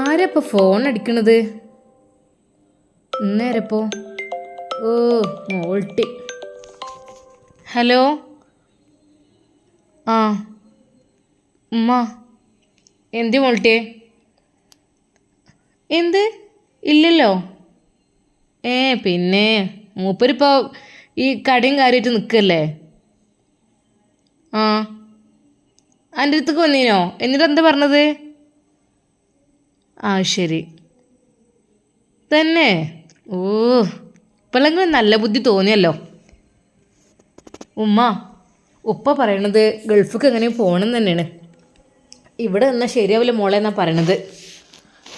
ആരപ്പോൾ phone അടിക്കണത്? ഇന്നേരപ്പോ ഓ മോൾട്ടി. ഹലോ? ആ ഉമ്മ. എന്തി മോൾട്ടി? എന്ത്? ഇല്ലല്ലോ. ഏ പിന്നെ മൂപ്പരിപ്പോൾ ഈ കടയും കാര്യമായിട്ട് നിൽക്കല്ലേ ആ. എന്റെ അടുത്തേക്ക് വന്നീനോ? എന്നിട്ട് എന്താ പറഞ്ഞത്? ആ ശരി. തന്നെ. ഓ ഇപ്പോഴെങ്കിലും നല്ല ബുദ്ധി തോന്നിയല്ലോ. ഉമ്മ ഉപ്പ പറയണത് ഗൾഫിക്ക് എങ്ങനെ പോകണം തന്നെയാണ്. ഇവിടെ നിന്നാൽ ശരിയാവില്ല മോളെ എന്നാ പറയണത്.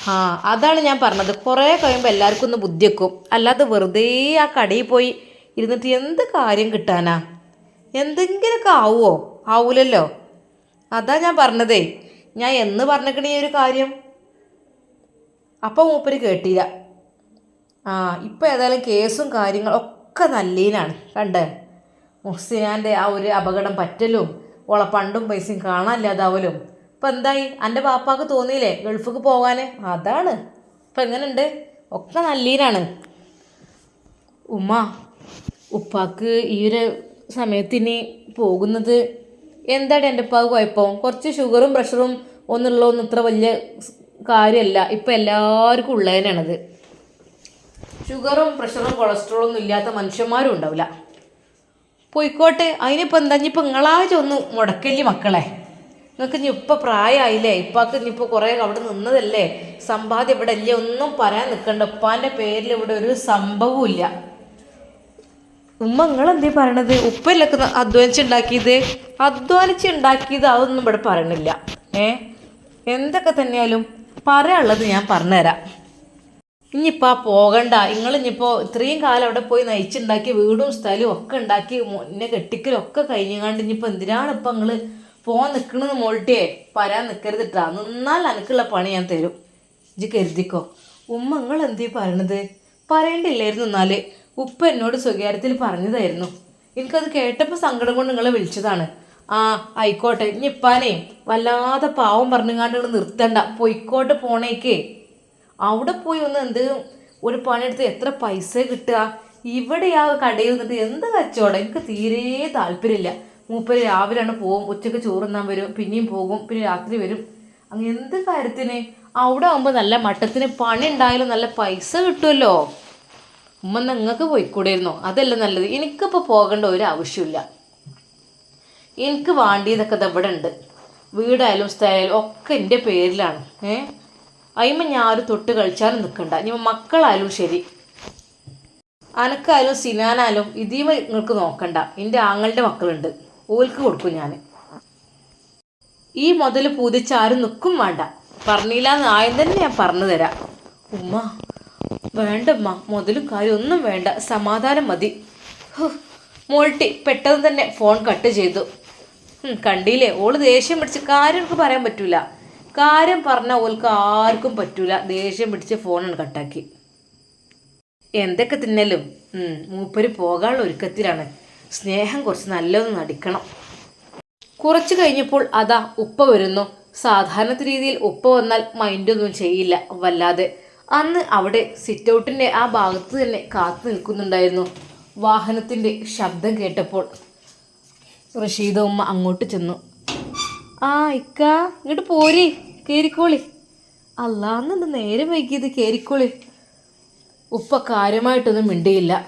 ആ അതാണ് ഞാൻ പറഞ്ഞത്. കുറേ കഴിയുമ്പോൾ എല്ലാവർക്കും ഒന്ന് ബുദ്ധി വെക്കും. അല്ലാതെ വെറുതെ ആ കടയിൽ പോയി ഇരുന്നിട്ട് എന്ത് കാര്യം കിട്ടാനാ? എന്തെങ്കിലുമൊക്കെ ആവുമോ ആവൂലല്ലോ. അതാ ഞാൻ പറഞ്ഞതേ. ഞാൻ എന്ന് പറഞ്ഞിക്കണ ഈ ഒരു കാര്യം? അപ്പം മൂപ്പര് കേട്ടില്ല. ആ ഇപ്പം ഏതായാലും കേസും കാര്യങ്ങളും ഒക്കെ നല്ലതിനാണ് കണ്ടേ? മുഹ്സിനാന്റെ ആ ഒരു അപകടം പറ്റലും ഓളെ പണ്ടും പൈസയും കാണാനില്ലാതാവലും. ഇപ്പം എന്തായി? എന്റെ പാപ്പാക്ക് തോന്നിയില്ലേ ഗൾഫിക്ക് പോകാൻ അതാണ്. ഇപ്പം എങ്ങനെയുണ്ട്? ഒക്കെ നല്ലീനാണ്. ഉമ്മ ഉപ്പാക്ക് ഈ ഒരു സമയത്തിന് പോകുന്നത് എന്താണ് എന്റെ ഉപ്പാക്ക് കുഴപ്പം? കുറച്ച് ഷുഗറും പ്രഷറും ഒന്നുള്ളതൊന്നും ഇത്ര വലിയ കാര്യമല്ല ഇപ്പം എല്ലാവർക്കും ഉള്ളതിനാണത്. ഷുഗറും പ്രഷറും കൊളസ്ട്രോളും ഒന്നും ഇല്ലാത്ത മനുഷ്യന്മാരും ഉണ്ടാവില്ല. പോയിക്കോട്ടെ. അതിനിപ്പോൾ എന്താ? ഇനിയിപ്പോൾ നിങ്ങളായിട്ട് ഒന്ന് മുടക്കല്ലേ മക്കളെ. നിങ്ങൾക്ക് ഇനി ഇപ്പം പ്രായമായില്ലേ ഇപ്പാക്ക് ഇനിയിപ്പോൾ കുറേ അവിടെ നിന്നതല്ലേ? സമ്പാദ്യം ഇവിടെ അല്ലേ ഒന്നും പറയാൻ നിൽക്കണ്ട ഉപ്പാന്റെ പേരിൽ ഇവിടെ ഒരു സംഭവവും ഇല്ല. ഉമ്മ നിങ്ങൾ എന്തേ പറയണത് ഉപ്പല്ലൊക്കെ അധ്വാനിച്ചുണ്ടാക്കിയത്? അധ്വാനിച്ചുണ്ടാക്കിയത് അതൊന്നും ഇവിടെ പറയണില്ല. ഏ? എന്തൊക്കെ തന്നെയാലും പറയാനുള്ളത് ഞാൻ പറഞ്ഞുതരാം. ഇനിയിപ്പോൾ പോകണ്ട. നിങ്ങൾ ഇനിയിപ്പോൾ ഇത്രയും കാലം അവിടെ പോയി നയിച്ചുണ്ടാക്കി വീടും സ്ഥലവും ഒക്കെ ഉണ്ടാക്കി മുന്നേ കെട്ടിക്കലും ഒക്കെ കഴിഞ്ഞാണ്ട് ഇനിയിപ്പോൾ എന്തിനാണ് ഇപ്പം നിങ്ങൾ പോകാൻ നിൽക്കണമെന്ന് മോൾട്ടിയെ? പറയാൻ നിൽക്കരുതിട്ടാ നിന്നാൽ എനിക്കുള്ള പണി ഞാൻ തരും. ഇജ് കരുതിക്കോ. ഉമ്മ നിങ്ങൾ എന്തീ പറയണത്? പറയണ്ടില്ലായിരുന്നു എന്നാൽ ഉപ്പ എന്നോട് സ്വകാര്യത്തിൽ പറഞ്ഞതായിരുന്നു. എനിക്കത് കേട്ടപ്പോൾ സങ്കടം കൊണ്ട് നിങ്ങളെ വിളിച്ചതാണ്. ആ ആയിക്കോട്ടെ. ഇനി ഇപ്പാനേ വല്ലാതെ പാവം നിങ്ങൾ നിർത്തണ്ട. പൊയ്ക്കോട്ട് പോണേക്കേ. അവിടെ പോയി ഒന്ന് എന്ത് ഒരു പണിയെടുത്ത് എത്ര പൈസ കിട്ടുക? ഇവിടെ ആ കടയിൽ നിന്നിട്ട് എന്ത് കച്ചവടം? എനിക്ക് തീരെ താല്പര്യമില്ല. മൂപ്പര് രാവിലെയാണ് പോകും. ഉച്ചയ്ക്ക് ചോറുന്നാൻ വരും. പിന്നെയും പോകും. പിന്നെ രാത്രി വരും. അങ്ങനെ എന്ത് കാര്യത്തിന്? അവിടെ ആകുമ്പോൾ നല്ല മട്ടത്തിന് പണി ഉണ്ടായാലും നല്ല പൈസ കിട്ടുമല്ലോ ഉമ്മ നിങ്ങൾക്ക് പോയിക്കൂടായിരുന്നോ അതല്ല നല്ലത്. എനിക്കിപ്പോൾ പോകേണ്ട ഒരു ആവശ്യമില്ല എനിക്ക് വേണ്ടിയതൊക്കെ ഇവിടെ ഉണ്ട്. വീടായാലും സ്ഥലമായാലും ഒക്കെ എന്റെ പേരിലാണ്. ഏ? അയിമ ഞാൻ ഒരു തൊട്ട് കളിച്ചാലും നിൽക്കണ്ട ഇനി മക്കളായാലും ശരി. അനക്കായാലും സിനാനായാലും ഇതീമ നിങ്ങൾക്ക് നോക്കണ്ട. എന്റെ ആങ്ങളുടെ മക്കളുണ്ട്. ഓൽക്ക് കൊടുക്കും ഞാൻ. ഈ മുതൽ പൂതിച്ച് ആരും നിൽക്കും വേണ്ട. പറഞ്ഞില്ല എന്ന് ആയം തന്നെ ഞാൻ പറഞ്ഞു തരാം. ഉമ്മ വേണ്ട ഉമ്മ മുതലും കാര്യം ഒന്നും വേണ്ട. സമാധാനം മതി. മോൾട്ടി പെട്ടെന്ന് തന്നെ ഫോൺ കട്ട് ചെയ്തു. കണ്ടില്ലേ? ഓൾ ദേഷ്യം പിടിച്ച് കാര്യം പറയാൻ പറ്റൂല. കാര്യം പറഞ്ഞ ഓൾക്ക് ആർക്കും പറ്റൂല. ദേഷ്യം പിടിച്ച് ഫോണാണ് കട്ടാക്കി. എന്തൊക്കെ തിന്നലും? മൂപ്പര് പോകാനുള്ള ഒരുക്കത്തിലാണ്. സ്നേഹം കുറച്ച് നല്ലതൊന്ന് നടിക്കണം. കുറച്ച് കഴിഞ്ഞപ്പോൾ അതാ ഉപ്പ വരുന്നു. സാധാരണ രീതിയിൽ ഉപ്പ വന്നാൽ മൈൻഡൊന്നും ചെയ്യില്ല വല്ലാതെ. അന്ന് അവിടെ സിറ്റ് ഔട്ടിന്റെ ആ ഭാഗത്ത് തന്നെ കാത്തു നിൽക്കുന്നുണ്ടായിരുന്നു. വാഹനത്തിന്റെ ശബ്ദം കേട്ടപ്പോൾ. റഷീദ ഉമ്മ അങ്ങോട്ട് ചെന്നു. ആ ഇക്ക ഇങ്ങോട്ട് പോരി കയറിക്കോളി അല്ലാന്നെന്ത് നേരം വൈകിയത് കയറിക്കോളി ഉപ്പ കാര്യമായിട്ടൊന്നും മിണ്ടിയില്ല.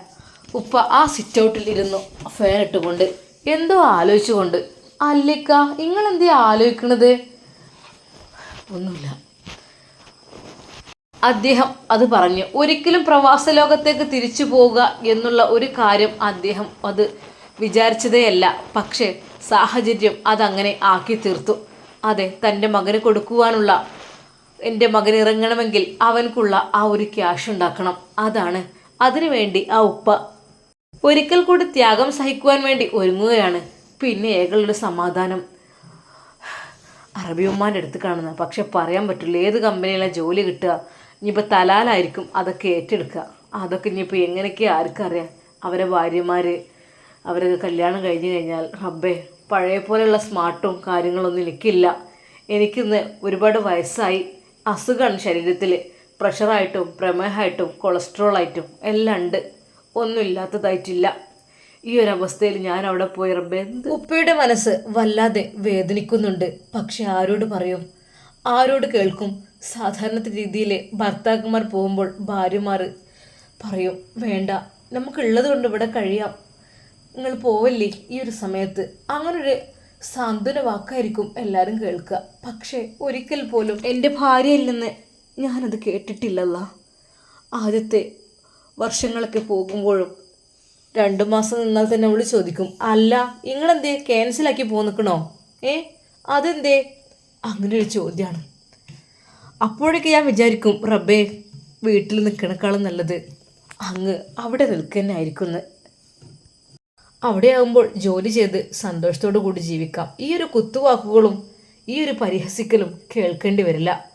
ഉപ്പ ആ സിറ്റ് ഔട്ടിൽ ഇരുന്നു ഫാൻ ഇട്ടുകൊണ്ട്. എന്തോ ആലോചിച്ചുകൊണ്ട് അല്ലിക്ക നിങ്ങളെന്തേ ആലോചിക്കണത്? ഒന്നുമില്ല. അദ്ദേഹം അത് പറഞ്ഞു. ഒരിക്കലും പ്രവാസ ലോകത്തേക്ക് തിരിച്ചു പോവുക എന്നുള്ള ഒരു കാര്യം അദ്ദേഹം അത് വിചാരിച്ചതേയല്ല പക്ഷേ സാഹചര്യം അതങ്ങനെ ആക്കി തീർത്തു. അതെ തന്റെ മകന് കൊടുക്കുവാനുള്ള എന്റെ മകൻ ഇറങ്ങണമെങ്കിൽ അവൻക്കുള്ള ആ ഒരു ക്യാഷ് ഉണ്ടാക്കണം. അതാണ്. അതിനുവേണ്ടി ആ ഉപ്പ ഒരിക്കൽ കൂടി ത്യാഗം സഹിക്കുവാൻ വേണ്ടി ഒരുങ്ങുകയാണ്. പിന്നെ ഏകളുടെ സമാധാനം. അറബി അടുത്ത് കാണുന്ന പക്ഷെ പറയാൻ പറ്റില്ല ഏത് കമ്പനിയിലാണ് ജോലി കിട്ടുക. ഇനിയിപ്പോൾ തലാലായിരിക്കും അതൊക്കെ ഏറ്റെടുക്കുക. അതൊക്കെ ഇനിയിപ്പോൾ എങ്ങനെയൊക്കെ ആർക്കറിയാം. അവരെ ഭാര്യമാർ അവരൊക്കെ കല്യാണം കഴിഞ്ഞ് കഴിഞ്ഞാൽ അബ്ബേ പഴയ പോലെയുള്ള സ്മാർട്ടും കാര്യങ്ങളൊന്നും എനിക്കില്ല. എനിക്കിന്ന് ഒരുപാട് വയസ്സായി അസുഖമാണ് ശരീരത്തിൽ പ്രഷറായിട്ടും പ്രമേഹമായിട്ടും കൊളസ്ട്രോളായിട്ടും എല്ലാം ഉണ്ട്. ഒന്നുമില്ലാത്തതായിട്ടില്ല ഈ ഒരു അവസ്ഥയിൽ ഞാൻ അവിടെ പോയി റബ്ബെന്ത് ഉപ്പയുടെ മനസ്സ് വല്ലാതെ വേദനിക്കുന്നുണ്ട്. പക്ഷെ ആരോട് പറയും? ആരോട് കേൾക്കും? സാധാരണ രീതിയിൽ ഭർത്താക്കന്മാർ പോകുമ്പോൾ ഭാര്യമാർ പറയും വേണ്ട നമുക്കുള്ളത് കൊണ്ട് ഇവിടെ കഴിയാം. നിങ്ങൾ പോവല്ലേ ഈ ഒരു സമയത്ത്? അങ്ങനൊരു സാന്ത്വന വാക്കായിരിക്കും എല്ലാവരും കേൾക്കുക. പക്ഷേ ഒരിക്കൽ പോലും എന്റെ ഭാര്യയിൽ നിന്ന് ഞാനത് കേട്ടിട്ടില്ലല്ല. ആദ്യത്തെ വർഷങ്ങളൊക്കെ പോകുമ്പോഴും രണ്ടു മാസം നിന്നാൽ തന്നെ അവൾ ചോദിക്കും അല്ല നിങ്ങളെന്തേ ക്യാൻസലാക്കി പോ നിൽക്കണോ ഏ അതെന്തേ? അങ്ങനെ ഒരു ചോദ്യമാണ് അപ്പോഴൊക്കെ ഞാൻ വിചാരിക്കും റബ്ബേ വീട്ടിൽ നിൽക്കണേക്കാളും നല്ലത് അങ്ങ് അവിടെ നിൽക്കുന്നതായിരിക്കും എന്ന് അവിടെ ആകുമ്പോൾ ജോലി ചെയ്ത് സന്തോഷത്തോടു കൂടി ജീവിക്കാം. ഈ ഒരു കുത്തുവാക്കുകളും ഈ ഒരു പരിഹസിക്കലും കേൾക്കേണ്ടി വരില്ല.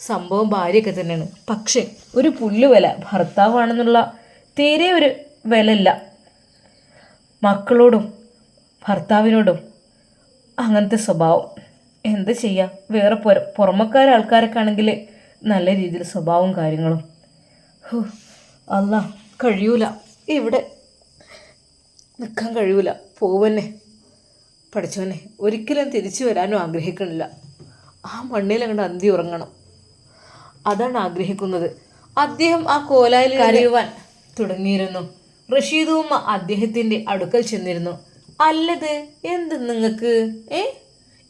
സംഭവം ഭാര്യയൊക്കെ തന്നെയാണ്. പക്ഷേ ഒരു പുല്ലുവില ഭർത്താവാണെന്നുള്ള തീരെ ഒരു വിലയില്ല. മക്കളോടും ഭർത്താവിനോടും അങ്ങനത്തെ സ്വഭാവം. എന്ത് ചെയ്യുക വേറെ പുര പുറമക്കാര ആൾക്കാരൊക്കെ ആണെങ്കിൽ നല്ല രീതിയിൽ സ്വഭാവവും കാര്യങ്ങളും. അല്ല കഴിയൂല. ഇവിടെ നിൽക്കാൻ കഴിയൂല. പോവന്നെ പഠിച്ചവനെ. ഒരിക്കലും തിരിച്ചു വരാനും ആഗ്രഹിക്കണില്ല. ആ മണ്ണിൽ അങ്ങോട്ട് അന്തി ഉറങ്ങണം. അതാണ് ആഗ്രഹിക്കുന്നത്. അദ്ദേഹം ആ കോലായിൽ കരയുവാൻ തുടങ്ങിയിരുന്നു. റഷീദുമ്മ അദ്ദേഹത്തിന്റെ അടുക്കൽ ചെന്നിരുന്നു. അല്ലത് എന്ത് നിങ്ങൾക്ക് ഏ?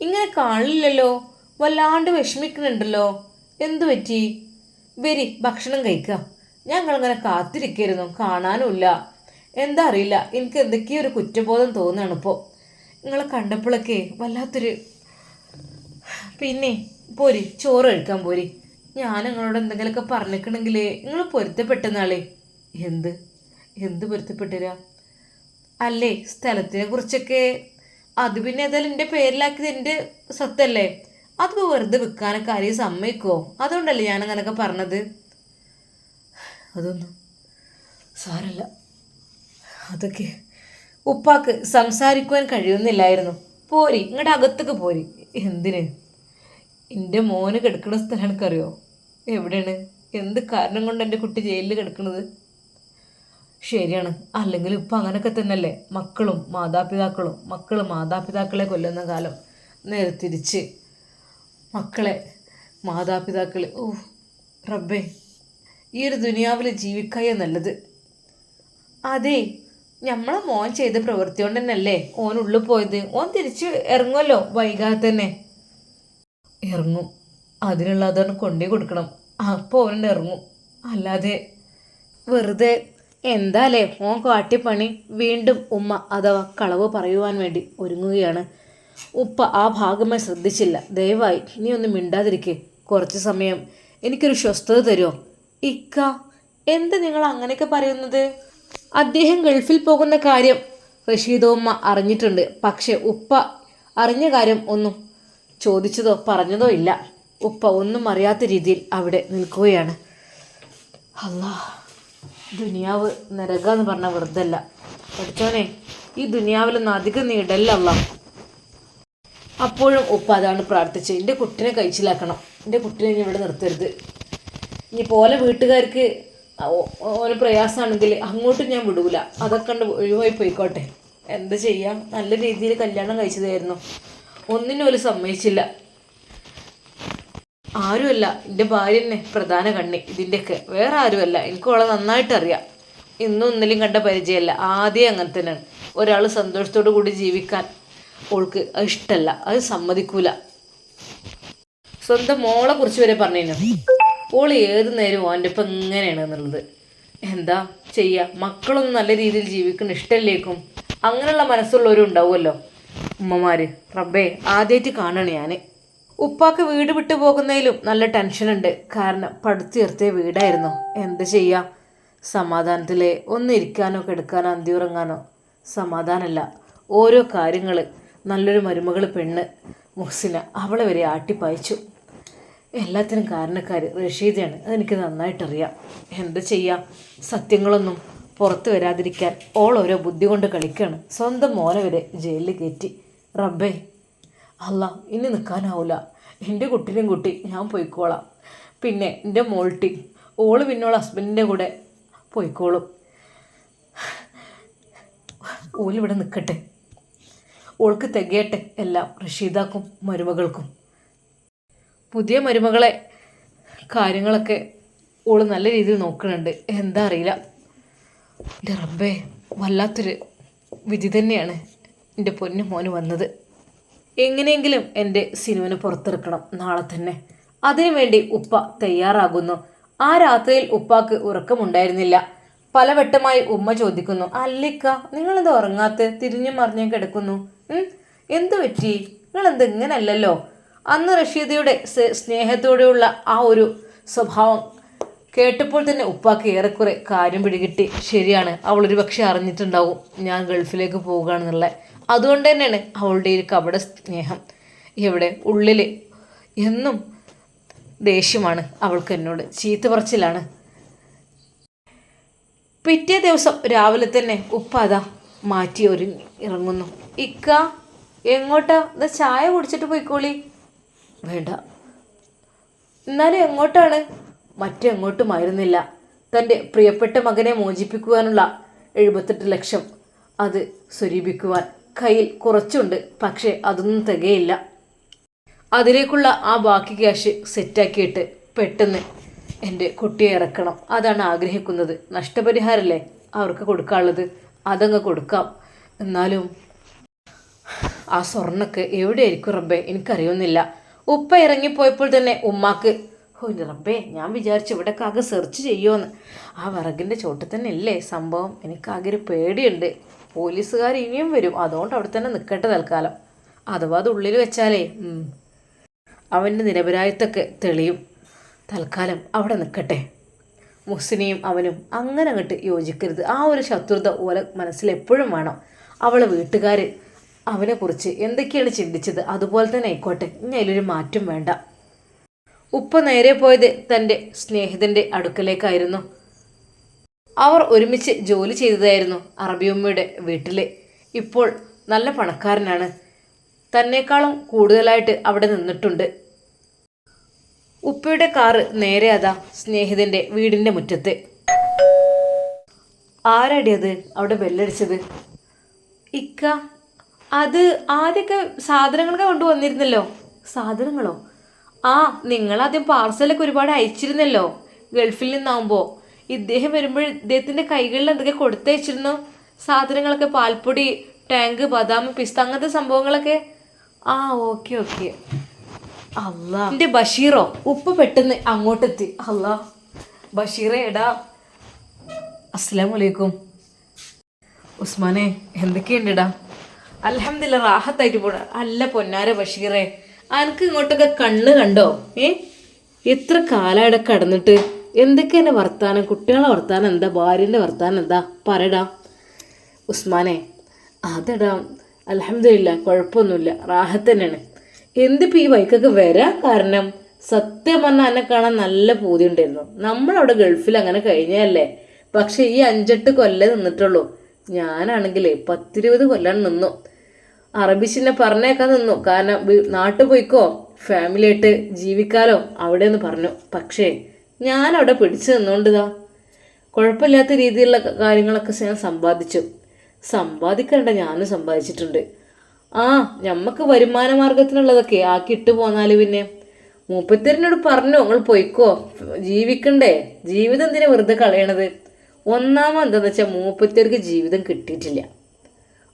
ഇങ്ങനെ കാണില്ലല്ലോ. വല്ലാണ്ട് വിഷമിക്കുന്നുണ്ടല്ലോ എന്തു പറ്റി? വരി ഭക്ഷണം കഴിക്കുക ഞങ്ങളിങ്ങനെ കാത്തിരിക്കരുന്നു കാണാനുമില്ല. എന്താ അറിയില്ല. എനിക്ക് എന്തൊക്കെയോ ഒരു കുറ്റബോധം തോന്നുകയാണ് ഇപ്പോൾ നിങ്ങളെ കണ്ടപ്പോഴൊക്കെ വല്ലാത്തൊരു പിന്നെ പോരി ചോറ് കഴിക്കാൻ പോരി. ഞാൻ നിങ്ങളോട് എന്തെങ്കിലുമൊക്കെ പറഞ്ഞിട്ടുണ്ടെങ്കിൽ നിങ്ങൾ പൊരുത്തപ്പെട്ടെന്നാളേ എന്ത്? എന്ത് പൊരുത്തപ്പെട്ടുതരാ അല്ലേ സ്ഥലത്തിനെ കുറിച്ചൊക്കെ. അത് പിന്നെ ഏതായാലും എന്റെ പേരിലാക്കിയത് എന്റെ സ്വത്തല്ലേ? അതിപ്പോൾ വെറുതെ വിൽക്കാനൊക്കെ ആരെയും സമ്മതിക്കുമോ അതുകൊണ്ടല്ലേ ഞാൻ അങ്ങനെയൊക്കെ പറഞ്ഞത്? അതൊന്നും സാരല്ല അതൊക്കെ ഉപ്പാക്ക് സംസാരിക്കുവാൻ കഴിയുന്നില്ലായിരുന്നു. പോരി ഇങ്ങോട്ട് അകത്തൊക്കെ പോരി. എന്തിന്? എന്റെ മോന് കിടക്കുന്ന സ്ഥലം എനിക്കറിയോ? എവിടെയാണ്? എന്ത് കാരണം കൊണ്ട് എന്റെ കുട്ടി ജയിലിൽ കിടക്കുന്നത് ശരിയാണ്. അല്ലെങ്കിൽ ഇപ്പം അങ്ങനെയൊക്കെ തന്നെയല്ലേ? മക്കളും മാതാപിതാക്കളും മക്കൾ മാതാപിതാക്കളെ കൊല്ലുന്ന കാലം നേരെ തിരിച്ച് മക്കളെ മാതാപിതാക്കൾ ഓ റബ്ബേ. ഈ ഒരു ദുനിയാവിൽ ജീവിക്കുക നല്ലത്. അതെ നമ്മളെ മോൻ ചെയ്ത പ്രവൃത്തി കൊണ്ട് തന്നെയല്ലേ ഓൻ ഉള്ളിൽ പോയത്? ഓൻ തിരിച്ച് ഇറങ്ങുമല്ലോ വൈകാതെ തന്നെ ഇറങ്ങും അതിനുള്ള അതാണ് കൊണ്ടേ കൊടുക്കണം. അപ്പോൾ ഓൻ ഇറങ്ങും അല്ലാതെ വെറുതെ എന്താലേ ഓൻ കാട്ടിപ്പണി വീണ്ടും ഉമ്മ അഥവാ കളവ് പറയുവാൻ വേണ്ടി ഒരുങ്ങുകയാണ്. ഉപ്പ ആ ഭാഗമേ ശ്രദ്ധിച്ചില്ല. ദയവായി നീ ഒന്ന് മിണ്ടാതിരിക്കേ. കുറച്ച് സമയം എനിക്കൊരു സ്വസ്ഥത തരുമോ ഇക്ക എന്ത് നിങ്ങൾ അങ്ങനെയൊക്കെ പറയുന്നത്? അദ്ദേഹം ഗൾഫിൽ പോകുന്ന കാര്യം റഷീദോമ്മ അറിഞ്ഞിട്ടുണ്ട്. പക്ഷെ ഉപ്പ അറിഞ്ഞ കാര്യം ഒന്നും ചോദിച്ചതോ പറഞ്ഞതോ ഇല്ല. ഉപ്പ ഒന്നും അറിയാത്ത രീതിയിൽ അവിടെ നിൽക്കുകയാണ്. അല്ലാ ദുനിയാവ് നരക എന്ന് പറഞ്ഞാൽ വെറുതല്ല. പഠിച്ചോനെ ഈ ദുനിയാവിലൊന്നും അധികം നീടല്ല അപ്പോഴും ഉപ്പ അതാണ് പ്രാർത്ഥിച്ചത്. എന്റെ കുട്ടിനെ കഴിച്ചിലാക്കണം. എന്റെ കുട്ടിനെ ഇനി ഇവിടെ നിർത്തരുത്. ഇനി പോലെ വീട്ടുകാർക്ക് ഓന് പ്രയാസമാണെങ്കിൽ അങ്ങോട്ടും ഞാൻ വിടൂല. അതൊക്കെ കണ്ട് ഒഴിവായി പോയിക്കോട്ടെ. എന്ത് ചെയ്യാം? നല്ല രീതിയിൽ കല്യാണം കഴിച്ചതായിരുന്നു. ഒന്നിനും ഒരു സമ്മതിച്ചില്ല. ആരുമല്ല എന്റെ ഭാര്യ തന്നെ പ്രധാന കണ്ണി. ഇതിന്റെയൊക്കെ വേറെ ആരുമല്ല. എനിക്ക് അവളെ നന്നായിട്ട് അറിയാം. ഇന്നും ഇന്നലെയും കണ്ട പരിചയമല്ല ആദ്യം അങ്ങനെ തന്നെയാണ്. ഒരാൾ സന്തോഷത്തോടു കൂടി ജീവിക്കാൻ ഓൾക്ക് അത് ഇഷ്ടമല്ല അത് സമ്മതിക്കൂല. സ്വന്തം മോളെ കുറിച്ച് വരെ പറഞ്ഞു ഓൾ ഏത് നേരവും ഓന്റെ ഇപ്പം ഇങ്ങനെയാണ് എന്നുള്ളത്. എന്താ ചെയ്യുക മക്കളൊന്നും നല്ല രീതിയിൽ ജീവിക്കുന്ന ഇഷ്ടമല്ലേക്കും അങ്ങനെയുള്ള മനസ്സുള്ളവരും ഉണ്ടാവുമല്ലോ. ഉമ്മമാർ റബ്ബേ ആദ്യമായിട്ട് കാണണം ഞാൻ ഉപ്പാക്ക് വീട് വിട്ടു പോകുന്നതിലും നല്ല ടെൻഷനുണ്ട് കാരണം പടുത്തുയർത്തിയ വീടായിരുന്നു. എന്ത് ചെയ്യാം? സമാധാനത്തിൽ ഒന്ന് ഇരിക്കാനോ കിടക്കാനോ അന്തി ഉറങ്ങാനോ സമാധാനമല്ല ഓരോ കാര്യങ്ങൾ നല്ലൊരു മരുമകൾ പെണ്ണ് മുഹ്സിന അവളെ വരെ ആട്ടിപ്പായിച്ചു എല്ലാത്തിനും കാരണക്കാർ റഷീദയാണ്. അതെനിക്ക് നന്നായിട്ടറിയാം. എന്ത് ചെയ്യാം? സത്യങ്ങളൊന്നും പുറത്തു വരാതിരിക്കാൻ ഓൾ ഓരോ ബുദ്ധി കൊണ്ട് കളിക്കുകയാണ് സ്വന്തം മോനെ വരെ ജയിലിൽ കയറ്റി. റബ്ബേ അല്ല ഇനി നിൽക്കാനാവില്ല എന്റെ കുട്ടിനും കുട്ടി ഞാൻ പോയിക്കോളാം. പിന്നെ എന്റെ മോൾട്ടി ഓൾ പിന്നെ ഓളെ ഹസ്ബൻഡിന്റെ കൂടെ പോയിക്കോളും. ഓലിവിടെ നിൽക്കട്ടെ ഓൾക്ക് തികയട്ടെ എല്ലാം റഷീദാക്കും മരുമകൾക്കും. പുതിയ മരുമകളെ കാര്യങ്ങളൊക്കെ ഓൾ നല്ല രീതിയിൽ നോക്കുന്നുണ്ട് എന്താ അറിയില്ല. എന്റെ റബ്ബേ വല്ലാത്തൊരു വിധി തന്നെയാണ് എന്റെ പൊന്നു മോന് വന്നത്. എങ്ങനെയെങ്കിലും എന്റെ സിനുവിനെ പുറത്തിറക്കണം നാളെ തന്നെ. അതിനുവേണ്ടി ഉപ്പ തയ്യാറാകുന്നു. ആ രാത്രിയിൽ ഉപ്പാക്ക് ഉറക്കമുണ്ടായിരുന്നില്ല. പലവട്ടമായി ഉമ്മ ചോദിക്കുന്നു അല്ലിക്ക നിങ്ങളെന്ത് ഉറങ്ങാത്ത? തിരിഞ്ഞു മറിഞ്ഞ് കിടക്കുന്നു? എന്ത് പറ്റി? നിങ്ങളെന്ത് ഇങ്ങനല്ലല്ലോ? അന്ന് റഷീദയുടെ സ്നേഹത്തോടെയുള്ള ആ ഒരു സ്വഭാവം കേട്ടപ്പോൾ തന്നെ ഉപ്പാക്ക് ഏറെക്കുറെ കാര്യം പിടികിട്ടി. ശരിയാണ് അവളൊരു പക്ഷേ അറിഞ്ഞിട്ടുണ്ടാവും ഞാൻ ഗൾഫിലേക്ക് പോവുകയാണെന്നുള്ള. അതുകൊണ്ട് തന്നെയാണ് അവളുടെ ഒരു കപട സ്നേഹം ഇവിടെ ഉള്ളിൽ എന്നും ദേഷ്യമാണ് അവൾക്ക് എന്നോട്. ചീത്ത പറച്ചിലാണ്. പിറ്റേ ദിവസം രാവിലെ തന്നെ ഉപ്പ അതാ മാറ്റി ഒരുങ്ങി ഇറങ്ങുന്നു. ഇക്ക എങ്ങോട്ടാ? ഇതാ ചായ കുടിച്ചിട്ട് പോയിക്കോളി. വേണ്ട. എന്നാലും എങ്ങോട്ടാണ്? മറ്റെങ്ങോട്ടുമായിരുന്നില്ല. തന്റെ പ്രിയപ്പെട്ട മകനെ മോചിപ്പിക്കുവാനുള്ള എഴുപത്തെട്ട് ലക്ഷം അത് സ്വരൂപിക്കുവാൻ കയ്യിൽ കുറച്ചുണ്ട് പക്ഷേ അതൊന്നും തികയില്ല. അതിലേക്കുള്ള ആ ബാക്കി ക്യാഷ് സെറ്റാക്കിയിട്ട് പെട്ടെന്ന് എന്റെ കുട്ടിയെ ഇറക്കണം. അതാണ് ആഗ്രഹിക്കുന്നത്. നഷ്ടപരിഹാരമല്ലേ അവർക്ക് കൊടുക്കാനുള്ളത്? അതങ്ങ് കൊടുക്കാം. എന്നാലും ആ സ്വർണക്ക് എവിടെയായിരിക്കും റബ്ബേ? എനിക്കറിയുന്നില്ല. ഉപ്പ ഇറങ്ങിപ്പോയപ്പോൾ തന്നെ ഉമ്മാക്ക് ഓ റബ്ബേ ഞാൻ വിചാരിച്ചു ഇവിടെ ആകെ സെർച്ച് ചെയ്യുമെന്ന് ആ വിറകിന്റെ ചോട്ടിൽ തന്നെ ഇല്ലേ സംഭവം? എനിക്കാകെ ഒരു പേടിയുണ്ട്. പോലീസുകാർ ഇനിയും വരും. അതുകൊണ്ട് അവിടെ തന്നെ നിൽക്കട്ടെ തൽക്കാലം. അഥവാ അത് ഉള്ളിൽ വെച്ചാലേ അവന്റെ നിരപരായത്തൊക്കെ തെളിയും. തൽക്കാലം അവിടെ നിൽക്കട്ടെ. മുസ്ലിയും അവനും അങ്ങനെ അങ്ങോട്ട് യോജിക്കരുത്. ആ ഒരു ശത്രുത ഓല മനസ്സിൽ എപ്പോഴും വേണം. അവളെ വീട്ടുകാർ അവനെക്കുറിച്ച് എന്തൊക്കെയാണ് ചിന്തിച്ചത്? അതുപോലെ തന്നെ ആയിക്കോട്ടെ ഇനി അതിലൊരു മാറ്റം വേണ്ട. ഉപ്പ നേരെ പോയത് തന്റെ സ്നേഹിതന്റെ അടുക്കലേക്കായിരുന്നു. അവർ ഒരുമിച്ച് ജോലി ചെയ്തതായിരുന്നു അറബിയമ്മയുടെ വീട്ടിൽ ഇപ്പോൾ നല്ല പണക്കാരനാണ്. തന്നെക്കാളും കൂടുതലായിട്ട് അവിടെ നിന്നിട്ടുണ്ട്. ഉപ്പയുടെ കാറ് നേരെ അതാ സ്നേഹിതന്റെ വീടിന്റെ മുറ്റത്ത്. ആരടിയത് അവിടെ ബെല്ലടിച്ചത്. ഇക്ക അത് ആദ്യമൊക്കെ സാധനങ്ങളൊക്കെ കൊണ്ടുവന്നിരുന്നല്ലോ. സാധനങ്ങളോ? ആ നിങ്ങൾ ആദ്യം പാർസലൊക്കെ ഒരുപാട് അയച്ചിരുന്നല്ലോ ഗൾഫിൽ നിന്നാവുമ്പോൾ ഇദ്ദേഹം വരുമ്പോൾ ഇദ്ദേഹത്തിന്റെ കൈകളിൽ എന്തൊക്കെ കൊടുത്തയച്ചിരുന്നു? സാധനങ്ങളൊക്കെ പാൽപ്പൊടി ടാങ്ക് ബദാം പിസ്ത അങ്ങനത്തെ സംഭവങ്ങളൊക്കെ? ആ ഓക്കെ ഓക്കെ. അല്ലാ എന്റെ ബഷീറോ ഉപ്പ് പെട്ടെന്ന് അങ്ങോട്ടെത്തി. അല്ലാ ബഷീറേ എടാ. അസ്സാം വലൈക്കും ഉസ്മാനെ എന്തൊക്കെയുണ്ടെടാ അലഹമില്ല റാഹത്തായിട്ട് പോണ. അല്ല പൊന്നാര ബഷീറേ അനക്ക് ഇങ്ങോട്ടൊക്കെ കണ്ണ് കണ്ടോ? ഏ? എത്ര കാലയുടെ കടന്നിട്ട്? എന്തൊക്കെയാണ് വർത്താനം? കുട്ടികളെ വർത്താനം എന്താ? ഭാര്യന്റെ വർത്താനം എന്താ? പറയടാ. ഉസ്മാനെ അതെടാ. അലഹമില്ല കുഴപ്പമൊന്നുമില്ല. റാഹത്ത് തന്നെയാണ്. എന്തിപ്പോൾ ഈ ബൈക്കൊക്കെ വരാൻ കാരണം? സത്യം പറഞ്ഞാൽ എന്നെ കാണാൻ നല്ല പൂതി ഉണ്ടായിരുന്നു നമ്മളവിടെ ഗൾഫിൽ അങ്ങനെ കഴിഞ്ഞല്ലേ പക്ഷേ ഈ അഞ്ചെട്ട് കൊല്ലം നിന്നിട്ടുള്ളൂ. ഞാനാണെങ്കിലേ പത്തിരുപത് കൊല്ലം നിന്നു. അറബിച്ചിനെ പറഞ്ഞേക്കാൻ നിന്നു. കാരണം നാട്ടു പോയിക്കോ ഫാമിലി ആയിട്ട് ജീവിക്കാലോ അവിടെ എന്ന് പറഞ്ഞു. പക്ഷേ ഞാൻ അവിടെ പിടിച്ചു നിന്നുകൊണ്ടിതാ കുഴപ്പമില്ലാത്ത രീതിയിലുള്ള കാര്യങ്ങളൊക്കെ ഞാൻ സമ്പാദിച്ചു. സമ്പാദിക്കണ്ട ഞാനും സമ്പാദിച്ചിട്ടുണ്ട്. ആ ഞമ്മക്ക് വരുമാന മാർഗത്തിനുള്ളതൊക്കെ ആക്കി ഇട്ട് പോന്നാൽ പിന്നെ. മൂപ്പത്തിരനോട് പറഞ്ഞു നിങ്ങൾ പോയിക്കോ ജീവിക്കണ്ടേ ജീവിതം എന്തിനാ വെറുതെ കളയണത്? ഒന്നാമത് എന്താണെന്ന് വെച്ചാൽ മൂപ്പത്തിയർക്ക് ജീവിതം കിട്ടിയിട്ടില്ല.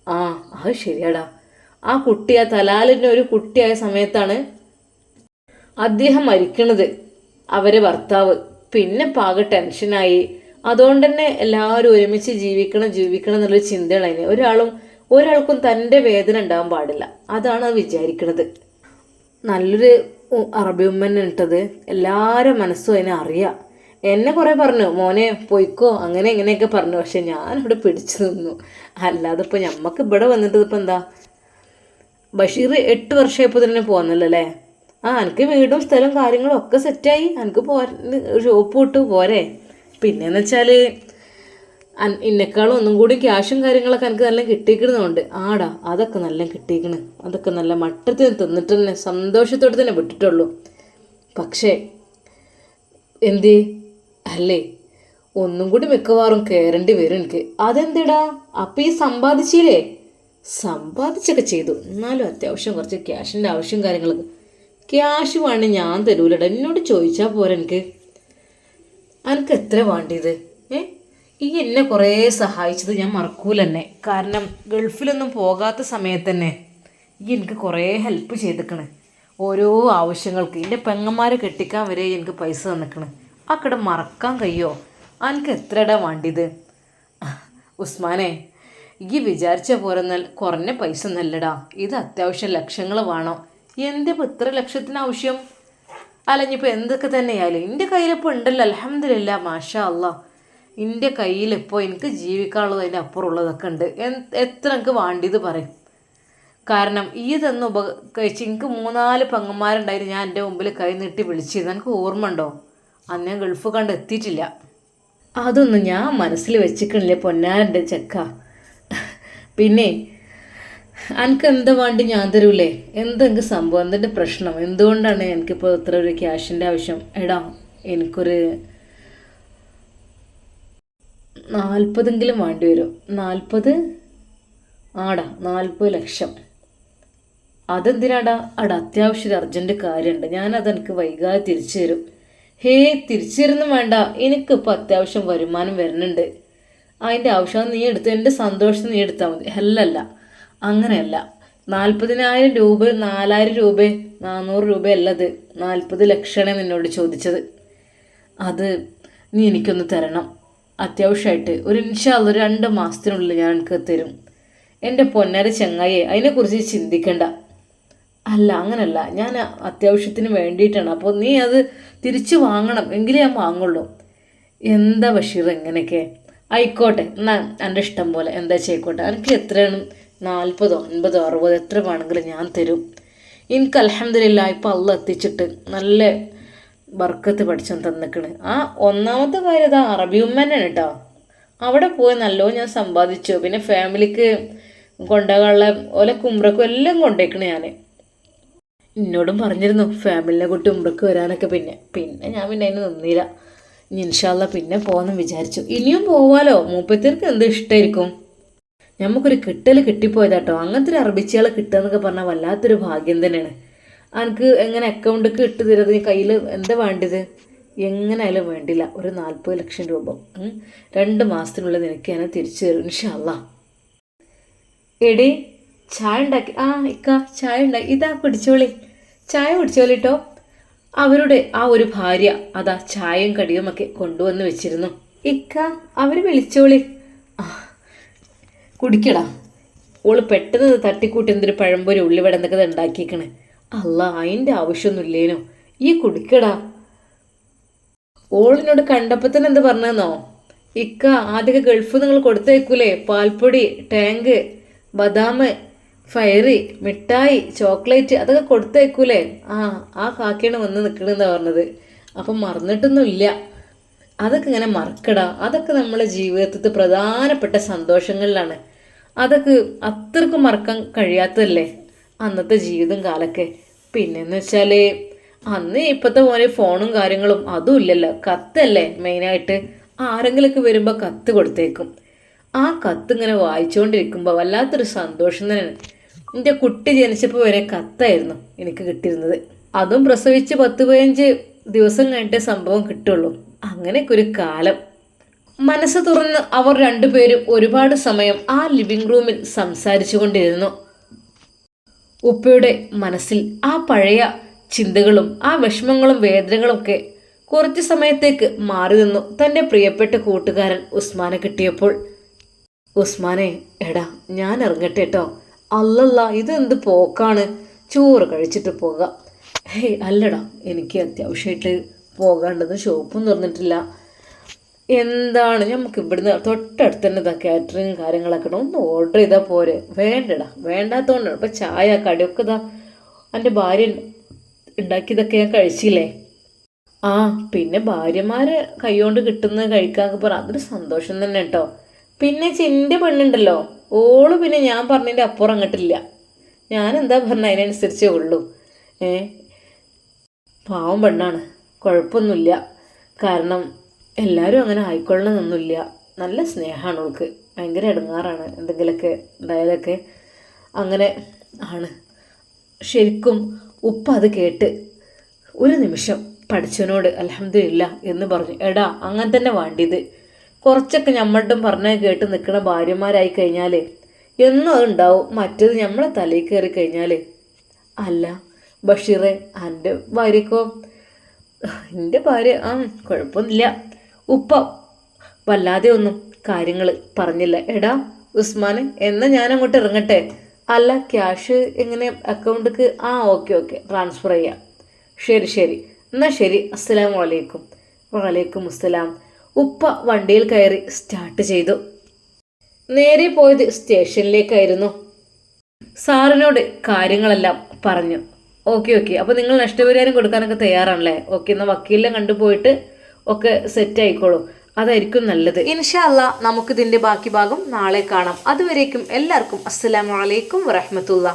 ആ അത് ശരിയാടാ. ആ കുട്ടി ആ തലാലിന്റെ ഒരു കുട്ടിയായ സമയത്താണ് അദ്ദേഹം മരിക്കണത്. അവരെ ഭർത്താവ്. പിന്നെ പാക ടെൻഷനായി. അതുകൊണ്ട് തന്നെ എല്ലാവരും ഒരുമിച്ച് ജീവിക്കണം ജീവിക്കണം എന്നുള്ളൊരു ചിന്തയാണ് ഒരാളും ഒരാൾക്കും തന്റെ വേദന ഉണ്ടാകാൻ പാടില്ല. അതാണ് അത് വിചാരിക്കണത്. നല്ലൊരു അറബി ഉമ്മനെ ഇട്ടത്. എല്ലാവരും മനസ്സും അതിനെ അറിയാം. എന്നെ കുറേ പറഞ്ഞു മോനെ പോയിക്കോ. അങ്ങനെ ഇങ്ങനെയൊക്കെ പറഞ്ഞു. പക്ഷെ ഞാനിവിടെ പിടിച്ചു നിന്നു. അല്ലാതെ ഇപ്പോൾ ഞമ്മക്ക് ഇവിടെ വന്നിട്ട് ഇപ്പം എന്താ? ബഷീർ എട്ട് വർഷമായപ്പോൾ തന്നെ പോകുന്നല്ലോ അല്ലേ ആ എനിക്ക് വീടും സ്ഥലവും കാര്യങ്ങളും ഒക്കെ സെറ്റായി. എനിക്ക് പോരാ ഷോപ്പ് വിട്ടു പോരെ. പിന്നെയെന്ന് വെച്ചാൽ ഇന്നെക്കാളും ഒന്നും കൂടി ക്യാഷും കാര്യങ്ങളൊക്കെ എനിക്ക് നല്ല കിട്ടിയിരിക്കണമെന്നുണ്ട് ആടാ അതൊക്കെ നല്ല കിട്ടിയിരിക്കണ്. അതൊക്കെ നല്ല മട്ടത്തിൽ തിന്നിട്ട് തന്നെ സന്തോഷത്തോടെ തന്നെ വിട്ടിട്ടുള്ളൂ. പക്ഷേ എന്ത്? അല്ലേ? ഒന്നും കൂടി മിക്കവാറും കയറേണ്ടി വരും എനിക്ക്. അതെന്തിടാ? അപ്പം ഈ സമ്പാദിച്ചില്ലേ? സമ്പാദിച്ചൊക്കെ ചെയ്തു. എന്നാലും അത്യാവശ്യം കുറച്ച് ക്യാഷിന്റെ ആവശ്യം കാര്യങ്ങളൊക്കെ. ക്യാഷ് വേണേ ഞാൻ തരൂലട. എന്നോട് ചോദിച്ചാൽ പോരെ എനിക്ക്. എനിക്ക് എത്ര വേണ്ടിയത്? ഏ? ഈ എന്നെ കുറേ സഹായിച്ചത് ഞാൻ മറക്കൂല തന്നെ കാരണം ഗൾഫിലൊന്നും പോകാത്ത സമയത്ത് തന്നെ ഈ എനിക്ക് കുറേ ഹെൽപ്പ് ചെയ്തിക്കണ്. ഓരോ ആവശ്യങ്ങൾക്ക്. എന്റെ പെങ്ങന്മാരെ കെട്ടിക്കാൻ വരെ എനിക്ക് പൈസ തന്നിക്കണ്. ആ കട മറക്കാൻ കഴിയോ? എനിക്ക് എത്രടാ വേണ്ടിയത്? ഉസ്മാനെ ഈ വിചാരിച്ച പോലെ കുറഞ്ഞ പൈസ നല്ലടാ ഇത് അത്യാവശ്യം ലക്ഷങ്ങൾ വേണം. എന്തിപ്പോൾ ഇത്ര ലക്ഷത്തിന് ആവശ്യം? അല്ല എന്തൊക്കെ തന്നെയായാലും. എന്റെ കയ്യിലിപ്പോൾ ഉണ്ടല്ലോ അലഹമില്ല മാഷാ അല്ലാ എന്റെ കയ്യിലിപ്പോൾ എനിക്ക് ജീവിക്കാനുള്ളത് അതിന്റെ അപ്പുറമുള്ളതൊക്കെ ഉണ്ട്. എത്ര എനിക്ക് വേണ്ടിയത് പറയും. കാരണം ഈ തന്ന ഉപ കഴിച്ച് എനിക്ക് മൂന്നാൽ പെങ്ങന്മാരുണ്ടായിരുന്നു. ഞാൻ എന്റെ മുമ്പിൽ കൈ നീട്ടി വിളിച്ചിരുന്നു. എനിക്ക് ഓർമ്മ ഉണ്ടോ? അന്ന് ഞാൻ ഗൾഫ് കണ്ട് എത്തിയിട്ടില്ല. അതൊന്നും ഞാൻ മനസ്സിൽ വെച്ചിക്കണില്ലേ പൊന്നാരന്റെ ചെക്ക. പിന്നെ എനിക്ക് എന്താ വേണ്ടി ഞാൻ തരൂലേ? എന്തെങ്കിലും സംഭവം? എന്തിന്റെ പ്രശ്നം? എന്തുകൊണ്ടാണ് എനിക്കിപ്പോൾ ഇത്ര ഒരു ക്യാഷിന്റെ ആവശ്യം? എടാ എനിക്കൊരു നാൽപ്പതെങ്കിലും വേണ്ടി വരും. നാൽപ്പത്? ആടാ നാൽപ്പത് ലക്ഷം. അതെന്തിനാടാ? അവിടെ അത്യാവശ്യം ഒരു അർജന്റ് കാര്യമുണ്ട് ഞാനത് എനിക്ക് വൈകാതെ തിരിച്ചു തരും. ഹേ തിരിച്ചു തരുന്നു വേണ്ട. എനിക്കിപ്പോൾ അത്യാവശ്യം വരുമാനം വരുന്നുണ്ട്. അതിന്റെ ആവശ്യം നീ എടുത്ത് എന്റെ സന്തോഷം നീ എടുത്താൽ മതി. അല്ലല്ല അങ്ങനെയല്ല. നാൽപ്പതിനായിരം രൂപ നാലായിരം രൂപ നാനൂറ് രൂപ അല്ലത് നാൽപ്പത് ലക്ഷമാണ് നിന്നോട് ചോദിച്ചത്. അത് നീ എനിക്കൊന്ന് തരണം. അത്യാവശ്യമായിട്ട് ഒരു ഇൻഷാല്ല ഒരു രണ്ട് മാസത്തിനുള്ളിൽ ഞാൻ എനിക്ക് തരും. എന്റെ പൊന്നര ചെങ്ങായെ അതിനെക്കുറിച്ച് ചിന്തിക്കണ്ട. അല്ല അങ്ങനല്ല. ഞാൻ അത്യാവശ്യത്തിന് വേണ്ടിയിട്ടാണ്. അപ്പോൾ നീ അത് തിരിച്ചു വാങ്ങണം. എങ്കിലേ ഞാൻ വാങ്ങുള്ളൂ. എന്താ ബഷീർ എങ്ങനെയൊക്കെ ആയിക്കോട്ടെ. എന്നാ എന്റെ ഇഷ്ടം പോലെ എന്താ ചെയ്യിക്കോട്ടെ. എനിക്ക് എത്രയാണ്? നാൽപ്പതോ അൻപതോ അറുപതോ എത്ര വേണമെങ്കിലും ഞാൻ തരും. എനിക്ക് അലഹമില്ല ഇപ്പം അള്ള എത്തിച്ചിട്ട് നല്ല ബർക്കത്ത് പഠിച്ചു തന്നിക്കണ്. ആ ഒന്നാമത്തെ കാര്യം ഇതാ അറബി ഉമ്മനാണ് കേട്ടോ അവിടെ പോയി നല്ലോ ഞാൻ സമ്പാദിച്ചു. പിന്നെ ഫാമിലിക്ക് കൊണ്ടുപോകാനുള്ള ഓലെ കുമ്പ്രക്കും എല്ലാം കൊണ്ടേക്കണ് ഞാൻ എന്നോടും പറഞ്ഞിരുന്നു ഫാമിലിനെ കൂട്ടി ഉമ്പ്രക്ക് വരാനൊക്കെ പിന്നെ. പിന്നെ ഞാൻ പിന്നെ അതിന് നിന്നില്ല. ഇനി ഇൻഷാല്ല പിന്നെ പോകാമെന്ന് വിചാരിച്ചു. ഇനിയും പോവാലോ? മൂപ്പത്തിർക്ക് എന്ത് ഇഷ്ടമായിരിക്കും നമുക്കൊരു കിട്ടൽ കിട്ടിപ്പോയതാട്ടോ. അങ്ങനത്തെ ഒരു അറബിച്ചികളെ കിട്ടുക എന്നൊക്കെ പറഞ്ഞാൽ വല്ലാത്തൊരു ഭാഗ്യം തന്നെയാണ്. എനിക്ക് എങ്ങനെ അക്കൗണ്ടിക്ക് ഇട്ട് തരുന്നത്? നീ കയ്യിൽ എന്താ വേണ്ടത്? എങ്ങനെയായാലും വേണ്ടില്ല? ഒരു നാൽപ്പത് ലക്ഷം രൂപ. രണ്ട് മാസത്തിനുള്ളിൽ നിനക്ക് ഞാൻ തിരിച്ചു തരും ഇൻഷാല്ല എടി ചായ ഉണ്ടാക്കി ആ ഇക്ക ചായ ഉണ്ടാക്കി ഇതാ കുടിച്ചോളി. ചായ കുടിച്ചോളിട്ടോ. അവരുടെ ആ ഒരു ഭാര്യ അതാ ചായയും കടിയും ഒക്കെ കൊണ്ടുവന്ന് വെച്ചിരുന്നു. ഇക്ക അവർ വിളിച്ചോളി. കുടിക്കടാ. ഓൾ പെട്ടെന്ന് തട്ടിക്കൂട്ടി എന്തൊരു പഴംപൊരി ഉള്ളിവട എന്നൊക്കെ ഉണ്ടാക്കിയേക്കണേ. അല്ല അതിന്റെ ആവശ്യമൊന്നുമില്ലേനോ? ഈ കുടിക്കടാ. ഓളിനോട് കണ്ടപ്പോൾ തന്നെ എന്ത് പറഞ്ഞെന്നോ? ഇക്ക ആദ്യമൊക്കെ ഗൾഫ് നിങ്ങൾ കൊടുത്തേക്കൂലേ പാൽപ്പൊടി ടാങ്ക് ബദാം ഫയറി മിഠായി ചോക്ലേറ്റ് അതൊക്കെ കൊടുത്തേക്കൂലേ? ആ ആ കാക്കയാണ് വന്ന് നിൽക്കണെന്നാണ് പറഞ്ഞത്. അപ്പം മറന്നിട്ടൊന്നുമില്ല. അതൊക്കെ ഇങ്ങനെ മറക്കടാ. അതൊക്കെ നമ്മളെ ജീവിതത്തിൽ പ്രധാനപ്പെട്ട സന്തോഷങ്ങളിലാണ്. അതൊക്കെ അത്രക്കും മറക്കാൻ കഴിയാത്തതല്ലേ അന്നത്തെ ജീവിതം കാലൊക്കെ? പിന്നെന്ന് വെച്ചാൽ അന്ന് ഇപ്പോഴത്തെ പോലെ ഫോണും കാര്യങ്ങളും അതും ഇല്ലല്ലോ. കത്തല്ലേ മെയിനായിട്ട്? ആരെങ്കിലുമൊക്കെ വരുമ്പോൾ കത്ത് കൊടുത്തേക്കും. ആ കത്ത് ഇങ്ങനെ വായിച്ചുകൊണ്ടിരിക്കുമ്പോൾ വല്ലാത്തൊരു സന്തോഷം തന്നെയാണ്. എന്റെ കുട്ടി ജനിച്ചപ്പോൾ വരെ കത്തായിരുന്നു എനിക്ക് കിട്ടിയിരുന്നത്. അതും പ്രസവിച്ച് പത്ത് പതിനഞ്ച് ദിവസം കഴിഞ്ഞിട്ടേ സംഭവം കിട്ടുള്ളൂ. അങ്ങനെയൊക്കെ ഒരു കാലം. മനസ്സ് തുറന്ന് അവർ രണ്ടുപേരും ഒരുപാട് സമയം ആ ലിവിംഗ് റൂമിൽ സംസാരിച്ചു കൊണ്ടിരുന്നു ഉപ്പയുടെ മനസ്സിൽ ആ പഴയ ചിന്തകളും ആ വിഷമങ്ങളും വേദനകളും ഒക്കെ കുറച്ച് സമയത്തേക്ക് മാറി നിന്നു തന്റെ പ്രിയപ്പെട്ട കൂട്ടുകാരൻ ഉസ്മാനെ കിട്ടിയപ്പോൾ. ഉസ്മാനെ എടാ ഞാൻ ഇറങ്ങട്ടെ കേട്ടോ അല്ലല്ല ഇതെന്ത് പോക്കാണ്? ചോറ് കഴിച്ചിട്ട് പോകാം. ഹേയ് അല്ലടാ എനിക്ക് അത്യാവശ്യമായിട്ട് പോകാണ്ടത് ഷോപ്പും തുറന്നിട്ടില്ല. എന്താണ്? നമുക്ക് ഇവിടുന്ന് തൊട്ടടുത്ത് തന്നെ ഇതാ കാറ്ററിങ് കാര്യങ്ങളൊക്കെ ഒന്ന് ഓർഡർ ചെയ്താൽ പോരെ. വേണ്ടടാ വേണ്ടാത്തതുകൊണ്ടാണ് ഇപ്പം ചായ കടിയൊക്കെ ഇതാ എന്റെ ഭാര്യ ഉണ്ടാക്കിയതൊക്കെ ഞാൻ കഴിച്ചില്ലേ? ആ പിന്നെ ഭാര്യമാരെ കൈകൊണ്ട് കിട്ടുന്നത് കഴിക്കാൻ പറ. അതൊരു സന്തോഷം തന്നെ കേട്ടോ. പിന്നെ ചിന്റെ പെണ്ണുണ്ടല്ലോ ഓൾ പിന്നെ ഞാൻ പറഞ്ഞതിന്റെ അപ്പുറം അങ്ങോട്ടില്ല. ഞാൻ എന്താ പറഞ്ഞ അതിനനുസരിച്ചേ ഉള്ളൂ. ഏ? പാവം പെണ്ണാണ്. കുഴപ്പമൊന്നുമില്ല. കാരണം എല്ലാവരും അങ്ങനെ ആയിക്കൊള്ളണമെന്നൊന്നുമില്ല. നല്ല സ്നേഹമാണ് അവൾക്ക് ഭയങ്കര ഇടങ്ങാറാണ് എന്തെങ്കിലുമൊക്കെ ഉണ്ടായാലൊക്കെ അങ്ങനെ ആണ്. ശരിക്കും ഉപ്പ അത് കേട്ട് ഒരു നിമിഷം പഠിച്ചവനോട് അലഹമില്ല എന്ന് പറഞ്ഞു. എടാ അങ്ങനെ തന്നെ വേണ്ടിയത്. കുറച്ചൊക്കെ നമ്മളും പറഞ്ഞ കേട്ട് നിൽക്കുന്ന ഭാര്യമാരായി കഴിഞ്ഞാൽ എന്നും അതുണ്ടാവും മറ്റേത് നമ്മളെ തലയിൽ കയറി കഴിഞ്ഞാൽ അല്ല ബഷീറെ എന്റെ ഭാര്യക്കോ? എന്റെ ഭാര്യ ആ കുഴപ്പമൊന്നുമില്ല. ഉപ്പ വല്ലാതെ ഒന്നും കാര്യങ്ങൾ പറഞ്ഞില്ല. എടാ ഉസ്മാൻ എന്നാൽ ഞാൻ അങ്ങോട്ട് ഇറങ്ങട്ടെ? അല്ല ക്യാഷ് എങ്ങനെ അക്കൗണ്ടിക്ക്? ആ ഓക്കെ ഓക്കെ ട്രാൻസ്ഫർ ചെയ്യാം. ശരി ശരി. എന്നാൽ ശരി. അസ്സലാമലൈക്കും വലൈക്കും അസ്സലാം. ഉപ്പ വണ്ടിയിൽ കയറി സ്റ്റാർട്ട് ചെയ്തു. നേരെ പോയത് സ്റ്റേഷനിലേക്കായിരുന്നു. സാറിനോട് കാര്യങ്ങളെല്ലാം പറഞ്ഞു. Okay okay. അപ്പോൾ നിങ്ങൾ നഷ്ടപരിഹാരം കൊടുക്കാനൊക്കെ തയ്യാറാണല്ലേ? ഓക്കെ എന്നാൽ വക്കീലിനെ കണ്ടുപോയിട്ട് ഒക്കെ സെറ്റ് ആയിക്കോളൂ. അതായിരിക്കും നല്ലത്. ഇൻഷാല്ല നമുക്കിതിന്റെ ബാക്കി ഭാഗം നാളെ കാണാം. അതുവരേക്കും എല്ലാവർക്കും അസ്സലാമു അലൈക്കും വറഹമത്തുള്ള.